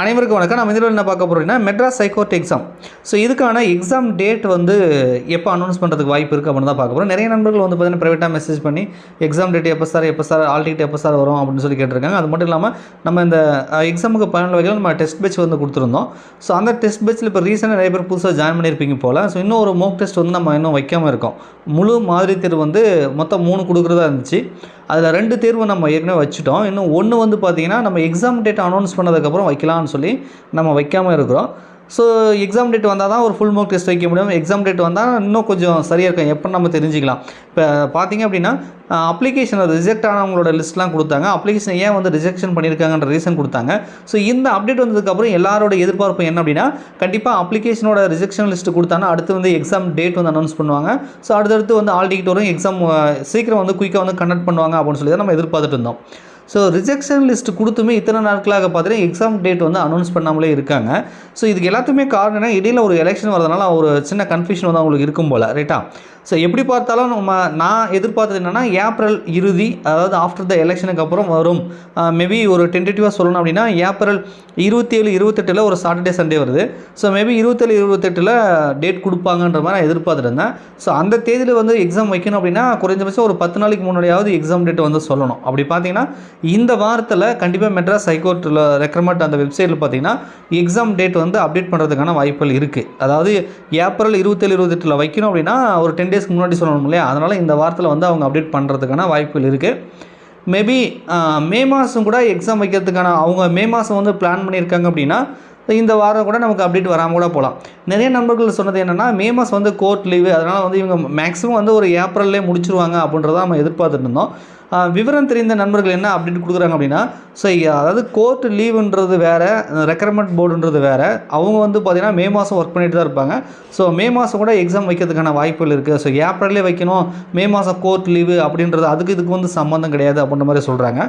அனைவருக்கும் வணக்கம். நம்ம இதில் என்ன பார்க்க போகிறோம்னா Madras high court exam so இதுக்கான எக்ஸாம் டேட் வந்து எப்போ அனௌன்ஸ் பண்ணுறதுக்கு வாய்ப்பு இருக்குது அப்படின்னு தான் பார்க்க போகிறோம் நிறைய நண்பர்கள் வந்து பார்த்தீங்கன்னா ப்ரைவேட்டாக மெசேஜ் பண்ணி எக்ஸாம் டேட் எப்போ சார் எப்போ சார் ஆல் டிக்கெட் எப்போ சார் வரும்? அப்படின்னு சொல்லி கேட்டிருக்காங்க. அது மட்டும் இல்லாமல் நம்ம இந்த எக்ஸாமுக்கு பன்னெண்டு வகையில் நம்ம டெஸ்ட் பேட்ச் வந்து கொடுத்துருந்தோம். ஸோ அந்த டெஸ்ட் பேட்சில் இப்போ ரீசெண்டாக நிறைய பேர் புதுசாக ஜாயின் பண்ணியிருப்பீங்க போல். ஸோ இன்னும் ஒரு மோக் டெஸ்ட் வந்து நம்ம இன்னும் வைக்காமல் இருக்கோம். முழு மாதிரி தேர்வு வந்து மொத்தம் மூணு கொடுக்குறதா இருந்துச்சு. அதில் ரெண்டு தேர்வு நம்ம ஏற்கனவே வச்சுட்டோம். இன்னும் ஒன்று வந்து பார்த்திங்கன்னா நம்ம எக்ஸாம் டேட் அனௌன்ஸ் பண்ணதுக்கப்புறம் வைக்கலாம்னு சொல்லி நம்ம வைக்காமல் இருக்கிறோம். ஸோ எக்ஸாம் டேட் வந்தால் தான் ஒரு ஃபுல் மார்க் டெஸ்ட் வைக்க முடியும். எக்ஸாம் டேட் வந்தால் இன்னும் கொஞ்சம் சரியாக இருக்கும். எப்போ நம்ம தெரிஞ்சுக்கலாம். இப்போ பார்த்தீங்க அப்படின்னா அப்ளிகேஷன் ரிஜெக்ட் ஆனவங்களோட லிஸ்ட்லாம் கொடுத்தாங்க. அப்ளிகேஷன் ஏன் வந்து ரிஜெக்ஷன் பண்ணியிருக்காங்கன்ற ரீசன் கொடுத்தாங்க. ஸோ இந்த அப்டேட் வந்ததுக்கப்புறம் எல்லாரோட எதிர்பார்ப்பு என்ன அப்படின்னா கண்டிப்பாக அப்ளிகேஷனோட ரிஜெக்ஷன் லிஸ்ட்டு கொடுத்தாங்கன்னா அடுத்து வந்து எக்ஸாம் டேட் வந்து அனௌன்ஸ் பண்ணுவாங்க. ஸோ அடுத்தடுத்து வந்து ஆல் டிக்கெட் வரும் எக்ஸாம் சீக்கிரம் வந்து குயிக்காக வந்து கண்டக்ட் பண்ணுவாங்க அப்படின்னு சொல்லி தான் நம்ம எதிர்பார்த்துட்டு இருந்தோம். ஸோ ரிஜெக்ஷன் லிஸ்ட் கொடுத்துமே இத்தனை நாட்களாக பார்த்தீங்கன்னா எக்ஸாம் டேட் வந்து அனௌன்ஸ் பண்ணாமலே இருக்காங்க. ஸோ இதுக்கு எல்லாத்துக்குமே காரணம் என்ன? இடையில ஒரு எலெக்ஷன் வரதுனால ஒரு சின்ன கன்ஃபியூஷன் வந்து அவங்களுக்கு இருக்கும் போல் ரைட்டா ஸோ எப்படி பார்த்தாலும் நம்ம நான் எதிர்பார்த்தது என்னென்னா ஏப்ரல் இறுதி அதாவது ஆஃப்டர் த எலெக்ஷனுக்கு அப்புறம் வரும். மேபி ஒரு டென்டேட்டிவாக சொல்லணும் அப்படின்னா ஏப்ரல் இருபத்தி ஏழு இருபத்தெட்டில் ஒரு சாட்டர்டே சண்டே வருது. ஸோ மேபி இருபத்தேழு இருபத்தெட்டில் டேட் கொடுப்பாங்கன்ற மாதிரி நான் எதிர்பார்த்துருந்தேன் ஸோ அந்த தேதியில் வந்து எக்ஸாம் வைக்கணும் அப்படின்னா குறைஞ்சபட்சம் ஒரு பத்து நாளைக்கு முன்னாடியாவது எக்ஸாம் டேட் வந்து சொல்லணும். அப்படி பார்த்தீங்கன்னா இந்த வாரத்தில் கண்டிப்பாக மெட்ராஸ் ஹைகோர்ட்டில் ரெக்கமெண்ட் அந்த வெப்சைட்டில் பார்த்தீங்கன்னா எக்ஸாம் டேட் வந்து அப்டேட் பண்ணுறதுக்கான வாய்ப்புகள் இருக்குது அதாவது ஏப்ரல் இருபத்தேழு இருபத்தெட்டில் வைக்கணும் அப்படின்னா ஒரு டென் டேஸ்க்கு முன்னாடி சொல்லணும் இல்லையா? அதனால் இந்த வாரத்தில் வந்து அவங்க அப்டேட் பண்ணுறதுக்கான வாய்ப்புகள் இருக்குது மேபி மே மாதம் கூட எக்ஸாம் வைக்கிறதுக்கான அவங்க மே மாதம் வந்து பிளான் பண்ணியிருக்காங்க அப்படின்னா இந்த வாரம் கூட நமக்கு அப்டேட் வராமல் கூட போகலாம் நிறைய நண்பர்கள் சொன்னது என்னென்னா மே மாதம் வந்து கோர்ட் லீவு அதனால் வந்து இவங்க மேக்ஸிமம் வந்து ஒரு ஏப்ரல்லே முடிச்சிருவாங்க அப்படின்றத நம்ம எதிர்பார்த்துட்டு இருந்தோம். விவரம் தெரிந்த நண்பர்கள் என்ன அப்டேட் கொடுக்குறாங்க அப்படின்னா ஸோ அதாவது கோர்ட் லீவுன்றது வேறு ரெக்கமெண்ட் போர்டுன்றது வேறு. அவங்க வந்து பார்த்திங்கன்னா மே மாதம் ஒர்க் பண்ணிட்டு தான் இருப்பாங்க. ஸோ மே மாதம் கூட எக்ஸாம் வைக்கிறதுக்கான வாய்ப்புகள் இருக்குது ஸோ ஏப்ரல்லே வைக்கணும் மே மாதம் கோர்ட் லீவு அப்படின்றது அதுக்கு இதுக்கு வந்து சம்மந்தம் கிடையாது அப்படின்ற மாதிரி சொல்கிறாங்க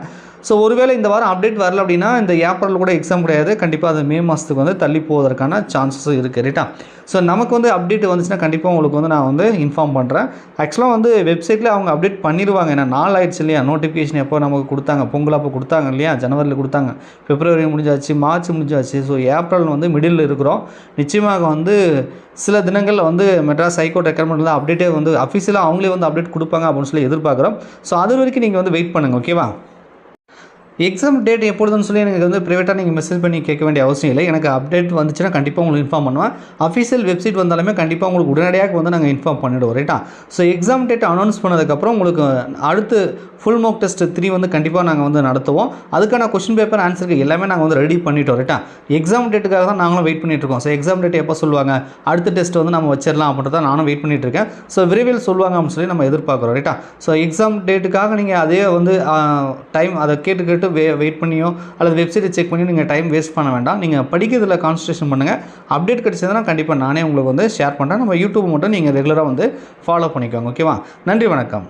ஸோ ஒருவேளை இந்த வாரம் அப்டேட் வரல அப்படின்னா இந்த ஏப்ரல் கூட எக்ஸாம் கிடையாது. கண்டிப்பாக அது மே மாதம் மாதத்துக்கு வந்து தள்ளி போவதற்கான சான்சஸும் இருக்குது ரைட்டா ஸோ நமக்கு வந்து அப்டேட் வந்துச்சுன்னா கண்டிப்பாக உங்களுக்கு வந்து நான் வந்து இன்ஃபார்ம் பண்ணுறேன் ஆக்சுவலாக வந்து வெப்சைட்டில் அவங்க அப்டேட் பண்ணிடுவாங்க. ஏன்னா நாள் ஆயிடுச்சு இல்லையா? நோட்டிஃபிகேஷன் எப்போ நமக்கு கொடுத்தாங்க? பொங்கல் அப்போ கொடுத்தாங்க இல்லையா? ஜனவரியில் கொடுத்தாங்க. பிப்ரவரி முடிஞ்சாச்சு மார்ச் முடிஞ்சாச்சு. ஸோ ஏப்ரல் வந்து மிடில் இருக்கிறோம். நிச்சயமாக வந்து சில தினங்களில் வந்து மெட்ராஸ் ஹைகோர்ட் ரெக்கமெண்ட்ல அப்டேட்டே வந்து அஃபிஷியலாக அவங்களே வந்து அப்டேட் கொடுப்பாங்க அப்படின்னு சொல்லி எதிர்பார்க்குறோம். ஸோ அது வரைக்கும் நீங்கள் வந்து வெயிட் பண்ணுங்கள் ஓகேவா எக்ஸாம் டேட் எப்பொழுதுன்னு சொல்லி எனக்கு வந்து ப்ரைவேட்டாக நீங்கள் மெசேஜ் பண்ணி கேட்க வேண்டிய அவசியம் இல்லை. எனக்கு அப்டேட் வந்துச்சுன்னா கண்டிப்பாக உங்களுக்கு இன்ஃபார்ம் பண்ணுவேன். அஃபீஷியல் வெப்சைட் வந்தாலுமே கண்டிப்பாக உங்களுக்கு உடனடியாக வந்து நாங்கள் இன்ஃபார்ம் பண்ணிவிடுவோம் ரைட்டா ஸோ எக்ஸாம் டேட் அனௌன்ஸ் பண்ணதுக்கப்புறம் உங்களுக்கு அடுத்து ஃபுல் மார்க் டெஸ்ட் த்ரீ வந்து கண்டிப்பாக நாங்கள் வந்து நடத்துவோம். அதுக்கான கொஷின் பேப்பர் ஆன்சருக்கு எல்லாமே நாங்கள் வந்து ரெடி பண்ணிட்டோம். ரைட்டா எக்ஸாம் டேட்டுக்காக தான் நாங்களும் வெயிட் பண்ணிட்டு இருக்கோம். ஸோ எக்ஸாம் டேட் எப்போ சொல்லுவாங்க? அடுத்த டெஸ்ட் வந்து நம்ம வச்சிடலாம் அப்படின்றத நானும் வெயிட் பண்ணிட்டு இருக்கேன். ஸோ விரைவில் சொல்லுவாங்க அப்படின்னு சொல்லி நம்ம எதிர்பார்க்குறோம். ரைட்டா ஸோ எக்ஸாம் டேட்டுக்காக நீங்கள் அதே வந்து டைம் அதை கேட்டு கேட்டு வே வெயிட் பண்ணியோ அல்லது வெப்சைட்டை செக் பண்ணியோ நீங்கள் டைம் வேஸ்ட் பண்ண வேண்டாம். நீங்கள் படிக்கிறதுல கான்சன்ட்ரேஷன் பண்ணுங்கள் அப்டேட் கிடைச்சதுன்னா கண்டிப்பாக நானே உங்களுக்கு வந்து ஷேர் பண்ணுறேன் நம்ம யூடியூப் மட்டும் நீங்கள் ரெகுலராக வந்து ஃபாலோ பண்ணிக்கோங்க. ஓகேவா நன்றி வணக்கம்.